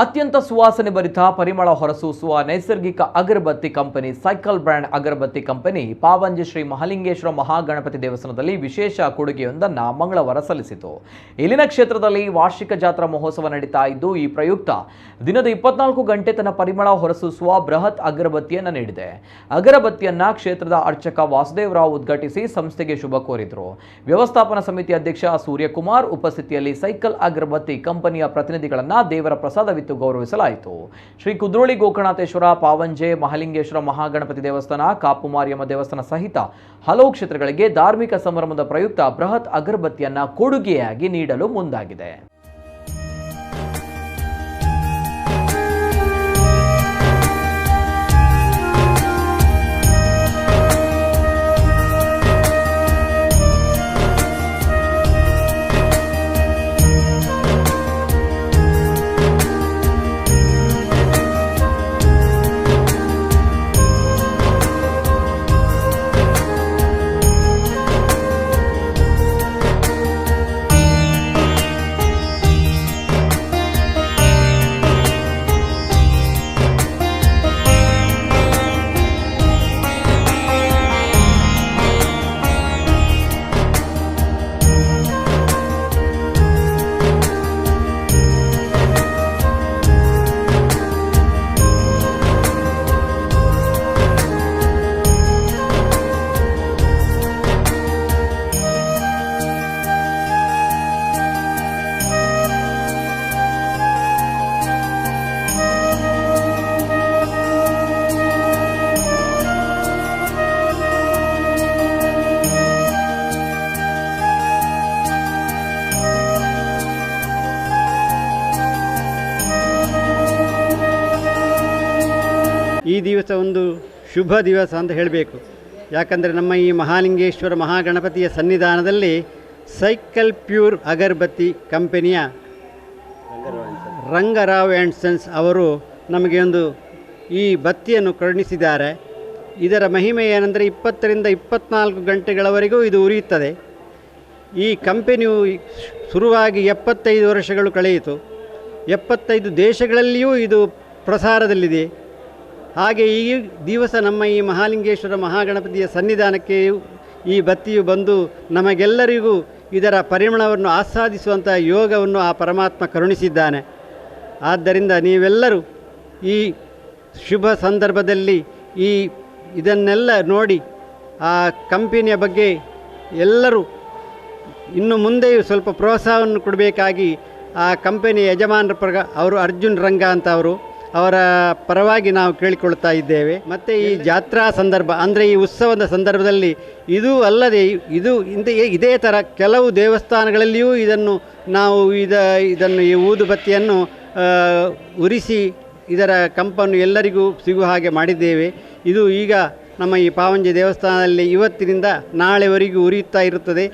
ಅತ್ಯಂತ ಸುವಾಸನೆ ಭರಿತ ಪರಿಮಳ ಹೊರಸೂಸುವ ನೈಸರ್ಗಿಕ ಅಗರಬತ್ತಿ ಕಂಪನಿ, ಸೈಕಲ್ ಬ್ರ್ಯಾಂಡ್ ಅಗರಬತ್ತಿ ಕಂಪನಿ, ಪಾವಂಜಿ ಶ್ರೀ ಮಹಾಲಿಂಗೇಶ್ವರ ಮಹಾಗಣಪತಿ ದೇವಸ್ಥಾನದಲ್ಲಿ ವಿಶೇಷ ಕೊಡುಗೆಯೊಂದನ್ನು ಮಂಗಳವಾರ ಸಲ್ಲಿಸಿತು. ಇಲ್ಲಿನ ಕ್ಷೇತ್ರದಲ್ಲಿ ವಾರ್ಷಿಕ ಜಾತ್ರಾ ಮಹೋತ್ಸವ ನಡೀತಾ ಇದ್ದು, ಈ ಪ್ರಯುಕ್ತ ದಿನದ ಇಪ್ಪತ್ನಾಲ್ಕು ಗಂಟೆ ತನ್ನ ಪರಿಮಳ ಹೊರಸೂಸುವ ಬೃಹತ್ ಅಗರಬತ್ತಿಯನ್ನು ನೀಡಿದೆ. ಅಗರಬತ್ತಿಯನ್ನ ಕ್ಷೇತ್ರದ ಅರ್ಚಕ ವಾಸುದೇವರಾವ್ ಉದ್ಘಾಟಿಸಿ ಸಂಸ್ಥೆಗೆ ಶುಭ ಕೋರಿದರು. ವ್ಯವಸ್ಥಾಪನಾ ಸಮಿತಿ ಅಧ್ಯಕ್ಷ ಸೂರ್ಯಕುಮಾರ್, ಉಪಸ್ಥಿತಿಯಲ್ಲಿ ಸೈಕಲ್ ಅಗರಬತ್ತಿ ಕಂಪನಿಯ ಪ್ರತಿನಿಧಿಗಳನ್ನ ದೇವರ ಪ್ರಸಾದವಿತ್ತು ಗೌರವಿಸಲಾಯಿತು. ಶ್ರೀ ಕುದ್ರೋಳಿ ಗೋಕರ್ಣಾಥೇಶ್ವರ, ಪಾವಂಜೆ, ಮಹಾಲಿಂಗೇಶ್ವರ ಮಹಾಗಣಪತಿ ದೇವಸ್ಥಾನ ಕಾಪು ಮಾರಿಯಮ್ಮ ದೇವಸ್ಥಾನ ಸಹಿತ ಹಲವು ಕ್ಷೇತ್ರಗಳಿಗೆ ಧಾರ್ಮಿಕ ಸಂಭ್ರಮದ ಪ್ರಯುಕ್ತ ಬೃಹತ್ ಅಗರಬತ್ತಿಯನ್ನ ಕೊಡುಗೆಯಾಗಿ ನೀಡಲು ಮುಂದಾಗಿದೆ. ಈ ದಿವಸ ಒಂದು ಶುಭ ದಿವಸ ಅಂತ ಹೇಳಬೇಕು. ಯಾಕಂದರೆ ನಮ್ಮ ಈ ಮಹಾಲಿಂಗೇಶ್ವರ ಮಹಾಗಣಪತಿಯ ಸನ್ನಿಧಾನದಲ್ಲಿ ಸೈಕಲ್ ಪ್ಯೂರ್ ಅಗರಬತ್ತಿ ಕಂಪನಿಯ ರಂಗರಾವ್ ಆ್ಯಂಡ್ ಸನ್ಸ್ ಅವರು ನಮಗೆ ಒಂದು ಈ ಬತ್ತಿಯನ್ನು ಕರುಣಿಸಿದ್ದಾರೆ. ಇದರ ಮಹಿಮೆ ಏನೆಂದರೆ ಇಪ್ಪತ್ತರಿಂದ ಇಪ್ಪತ್ನಾಲ್ಕು ಗಂಟೆಗಳವರೆಗೂ ಇದು ಉರಿಯುತ್ತದೆ. ಈ ಕಂಪೆನಿಯು ಶುರುವಾಗಿ ಎಪ್ಪತ್ತೈದು ವರ್ಷಗಳು ಕಳೆಯಿತು. ಎಪ್ಪತ್ತೈದು ದೇಶಗಳಲ್ಲಿಯೂ ಇದು ಪ್ರಸಾರದಲ್ಲಿದೆ. ಹಾಗೆ ಈ ದಿವಸ ನಮ್ಮ ಈ ಮಹಾಲಿಂಗೇಶ್ವರ ಮಹಾಗಣಪತಿಯ ಸನ್ನಿಧಾನಕ್ಕೆ ಈ ಬತ್ತಿಯು ಬಂದು ನಮಗೆಲ್ಲರಿಗೂ ಇದರ ಪರಿಮಳವನ್ನು ಆಸ್ವಾದಿಸುವಂಥ ಯೋಗವನ್ನು ಆ ಪರಮಾತ್ಮ ಕರುಣಿಸಿದ್ದಾನೆ. ಆದ್ದರಿಂದ ನೀವೆಲ್ಲರೂ ಈ ಶುಭ ಸಂದರ್ಭದಲ್ಲಿ ಈ ಇದನ್ನೆಲ್ಲ ನೋಡಿ ಆ ಕಂಪನಿಯ ಬಗ್ಗೆ ಎಲ್ಲರೂ ಇನ್ನು ಮುಂದೆಯೂ ಸ್ವಲ್ಪ ಪ್ರೋತ್ಸಾಹವನ್ನು ಕೊಡಬೇಕಾಗಿ ಆ ಕಂಪೆನಿಯ ಯಜಮಾನರ ಪ್ರಗ ಅವರು ಅರ್ಜುನ್ ರಂಗ ಅಂತ ಅವರು ಅವರ ಪರವಾಗಿ ನಾವು ಕೇಳಿಕೊಳ್ತಾ ಇದ್ದೇವೆ. ಮತ್ತು ಈ ಜಾತ್ರಾ ಸಂದರ್ಭ ಅಂದರೆ ಈ ಉತ್ಸವದ ಸಂದರ್ಭದಲ್ಲಿ ಇದು ಅಲ್ಲದೆ ಇದು ಇಂದ ಇದೇ ಥರ ಕೆಲವು ದೇವಸ್ಥಾನಗಳಲ್ಲಿಯೂ ಇದನ್ನು ನಾವು ಇದ ಇದನ್ನು ಈ ಊದುಬತ್ತಿಯನ್ನು ಉರಿಸಿ ಇದರ ಕಂಪನ್ನು ಎಲ್ಲರಿಗೂ ಸಿಗುವ ಹಾಗೆ ಮಾಡಿದ್ದೇವೆ. ಇದು ಈಗ ನಮ್ಮ ಈ ಪಾವಂಜಿ ದೇವಸ್ಥಾನದಲ್ಲಿ ಇವತ್ತಿನಿಂದ ನಾಳೆವರೆಗೂ ಉರಿಯುತ್ತಾ ಇರುತ್ತದೆ.